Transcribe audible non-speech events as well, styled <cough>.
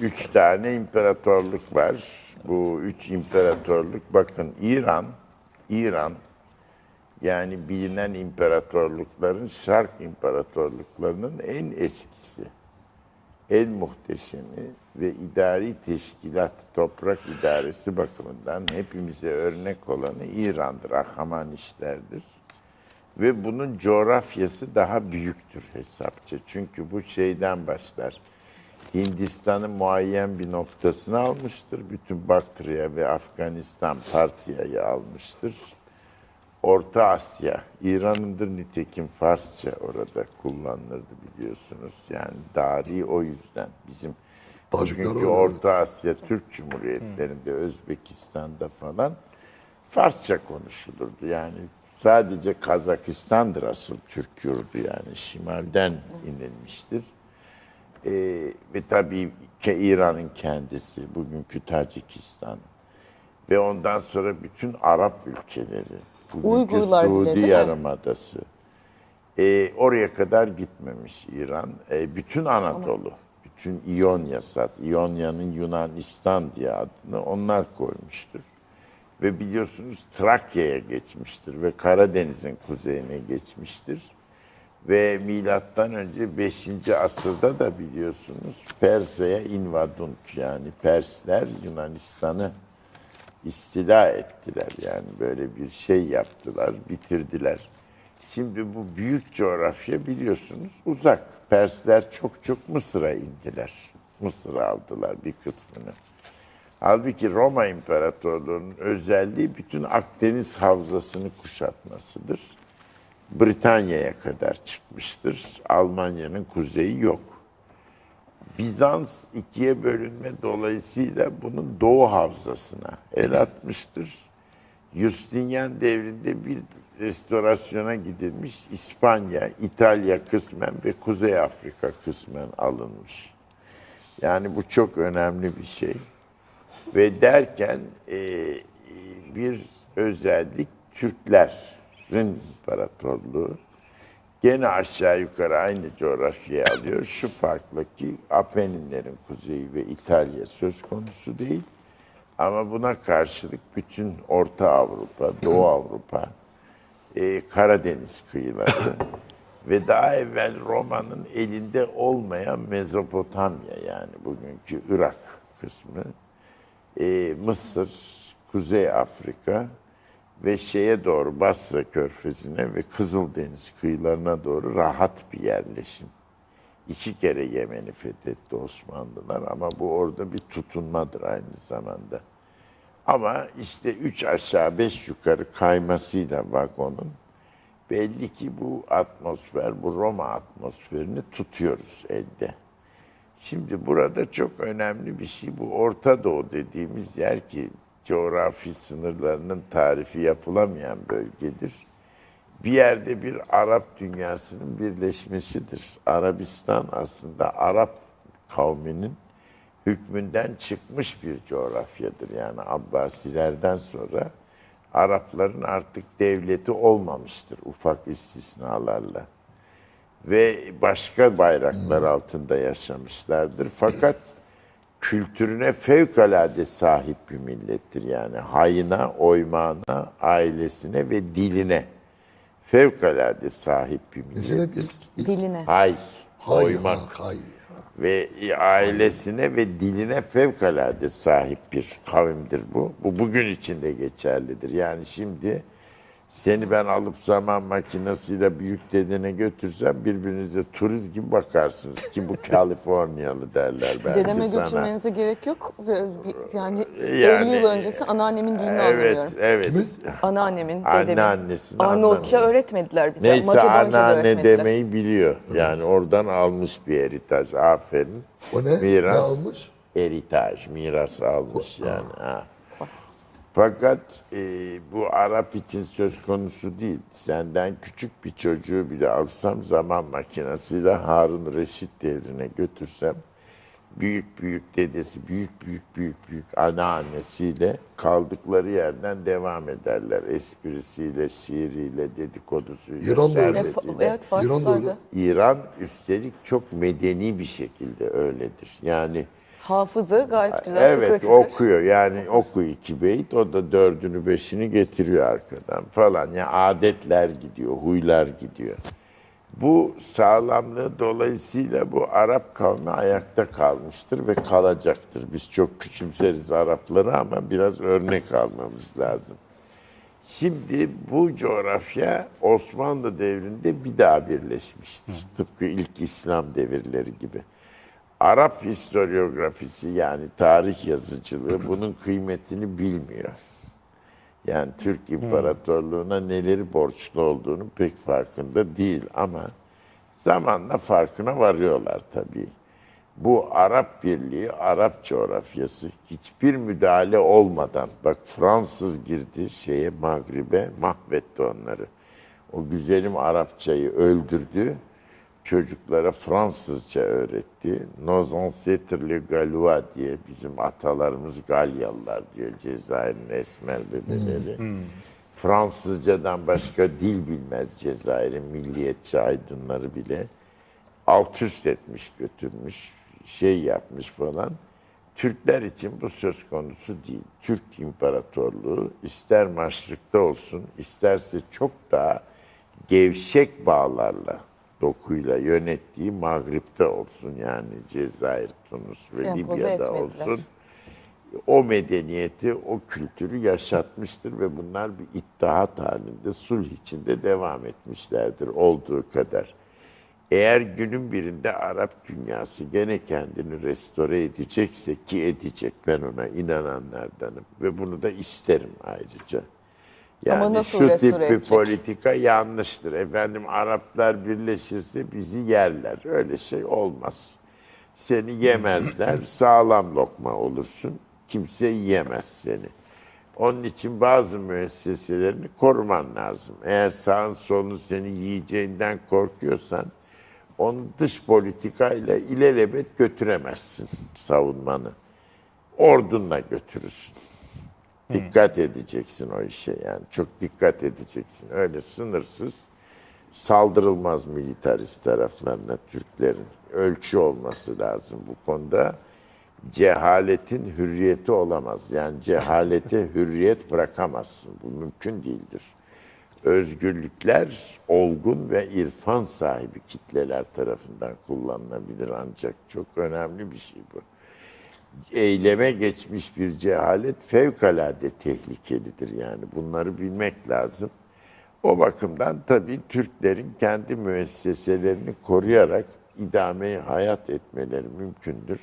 üç tane imparatorluk var. Bu üç imparatorluk bakın İran, İran yani bilinen imparatorlukların şark imparatorluklarının en eskisi, en muhteşemi ve idari teşkilat, toprak idaresi bakımından hepimize örnek olanı İran'dır, Ahamanişlerdir. Ve bunun coğrafyası daha büyüktür hesapça. Çünkü bu şeyden başlar. Hindistan'ın muayyen bir noktasını almıştır. Bütün Baktria ve Afganistan Partiya'yı almıştır. Orta Asya, İran'ındır nitekim Farsça orada kullanılırdı biliyorsunuz. Yani tarihi o yüzden bizim öyle. Orta Asya Türk Cumhuriyetlerinde, Özbekistan'da falan Farsça konuşulurdu. Yani sadece Kazakistan'dır asıl Türk yurdu yani şimalden inilmiştir. Ee, ve tabii ki İran'ın kendisi, bugünkü Tacikistan ve ondan sonra bütün Arap ülkeleri, bugünkü Uygurlar bile, Suudi mi? Yarımadası, ee, oraya kadar gitmemiş İran. Ee, bütün Anadolu, bütün İonya sat, İonya'nın Yunanistan diye adını onlar koymuştur. Ve biliyorsunuz Trakya'ya geçmiştir ve Karadeniz'in kuzeyine geçmiştir. Ve milattan önce 5. asırda da biliyorsunuz Persa'ya invadunt yani Persler Yunanistan'ı istila ettiler. Yani böyle bir şey yaptılar, bitirdiler. Şimdi bu büyük coğrafya biliyorsunuz uzak. Persler çok çok Mısır'a indiler. Mısır'ı aldılar bir kısmını. Halbuki Roma İmparatorluğu'nun özelliği bütün Akdeniz havzasını kuşatmasıdır. Britanya'ya kadar çıkmıştır. Almanya'nın kuzeyi yok. Bizans ikiye bölünme dolayısıyla bunun doğu havzasına el atmıştır. Justinian devrinde bir restorasyona gidilmiş. İspanya, İtalya kısmen ve Kuzey Afrika kısmen alınmış. Yani bu çok önemli bir şey. Ve derken e, bir özellik Türklerin imparatorluğu gene aşağı yukarı aynı coğrafyayı alıyor. Şu farkla ki Apeninlerin kuzeyi ve İtalya söz konusu değil. Ama buna karşılık bütün Orta Avrupa, Doğu <clears throat> Avrupa, e, Karadeniz kıyıları <clears throat> ve daha evvel Roma'nın elinde olmayan Mezopotamya yani bugünkü Irak kısmı, e, Mısır, Kuzey Afrika ve şeye doğru Basra Körfezi'ne ve Kızıldeniz kıyılarına doğru rahat bir yerleşim. İki kere Yemen'i fethetti Osmanlılar ama bu orada bir tutunmadır aynı zamanda. Ama işte üç aşağı beş yukarı kaymasıyla vagonun belli ki bu atmosfer, bu Roma atmosferini tutuyoruz elde. Şimdi burada çok önemli bir şey bu Orta Doğu dediğimiz yer ki coğrafi sınırlarının tarifi yapılamayan bölgedir. Bir yerde bir Arap dünyasının birleşmesidir. Arabistan aslında Arap kavminin hükmünden çıkmış bir coğrafyadır. Yani Abbasilerden sonra Arapların artık devleti olmamıştır ufak istisnalarla ve başka bayraklar altında yaşamışlardır. Fakat kültürüne fevkalade sahip bir millettir. Yani hayına, oymağına, ailesine ve diline fevkalade sahip bir millettir. Diline. Hay, hay, oymak ha, hay. ve ailesine ve diline fevkalade sahip bir kavimdir bu. Bu bugün için de geçerlidir. Yani şimdi seni ben alıp zaman makinesiyle büyük dedene götürsem birbirinize turist gibi bakarsınız ki bu <laughs> Kaliforniyalı derler belki Dedeme sana. götürmenize gerek yok. Yani, Yani, 50 yıl öncesi anneannemin dinini Evet, anlıyorum. evet. Kimin? Anneannemin, dedemin. Anneannesini Arnavutça öğretmediler bize. Neyse Makedonca anneanne demeyi biliyor. Yani oradan almış bir eritaj. Aferin. O ne? Miras. Ne almış? Eritaj, miras almış yani. Ha. Fakat e, bu Arap için söz konusu değil. Senden küçük bir çocuğu bile alsam zaman makinesiyle Harun Reşit devrine götürsem büyük büyük dedesi, büyük büyük büyük büyük anneannesiyle kaldıkları yerden devam ederler. Esprisiyle, şiiriyle, dedikodusuyla. E, şerbetiyle. evet Farslar İran'da da. İran üstelik çok medeni bir şekilde öyledir. Yani Hafızı gayet güzel evet tıkır tıkır. okuyor yani oku iki beyit o da dördünü beşini getiriyor arkadan falan. Yani adetler gidiyor, huylar gidiyor. Bu sağlamlığı dolayısıyla bu Arap kavmi ayakta kalmıştır ve kalacaktır. Biz çok küçümseriz Arapları ama biraz örnek almamız lazım. Şimdi bu coğrafya Osmanlı devrinde bir daha birleşmiştir. Tıpkı ilk İslam devirleri gibi. Arap historiografisi yani tarih yazıcılığı <laughs> bunun kıymetini bilmiyor. Yani Türk İmparatorluğu'na neleri borçlu olduğunu pek farkında değil ama zamanla farkına varıyorlar tabii. Bu Arap Birliği, Arap coğrafyası hiçbir müdahale olmadan, bak Fransız girdi şeye Maghrib'e mahvetti onları. O güzelim Arapçayı öldürdü, çocuklara Fransızca öğretti. Nos ancêtres les Gallois diye bizim atalarımız Galyalılar diyor Cezayir'in esmer bebeleri. Fransızcadan başka dil bilmez Cezayir'in milliyetçi aydınları bile. Alt üst etmiş götürmüş, şey yapmış falan. Türkler için bu söz konusu değil. Türk İmparatorluğu ister maşrıkta olsun, isterse çok daha gevşek bağlarla, dokuyla yönettiği Mağrip'te olsun yani Cezayir, Tunus ve Empoze Libya'da olsun o medeniyeti, o kültürü yaşatmıştır ve bunlar bir ittihat halinde, sulh içinde devam etmişlerdir olduğu kadar. Eğer günün birinde Arap dünyası gene kendini restore edecekse ki edecek ben ona inananlardanım ve bunu da isterim ayrıca. Yani Ama nasıl şu tip bir politika yanlıştır. Efendim Araplar birleşirse bizi yerler. Öyle şey olmaz. Seni yemezler, <clears throat> sağlam lokma olursun. Kimse yiyemez seni. Onun için bazı müesseselerini koruman lazım. Eğer sağın solun seni yiyeceğinden korkuyorsan onu dış politikayla ilelebet götüremezsin savunmanı. Ordunla götürürsün. Dikkat edeceksin o işe yani. Çok dikkat edeceksin. Öyle sınırsız saldırılmaz militarist taraflarına Türklerin. Ölçü olması lazım bu konuda. Cehaletin hürriyeti olamaz. Yani cehalete <laughs> hürriyet bırakamazsın. Bu mümkün değildir. Özgürlükler olgun ve irfan sahibi kitleler tarafından kullanılabilir ancak çok önemli bir şey bu eyleme geçmiş bir cehalet fevkalade tehlikelidir yani. Bunları bilmek lazım. O bakımdan tabii Türklerin kendi müesseselerini koruyarak idameyi hayat etmeleri mümkündür.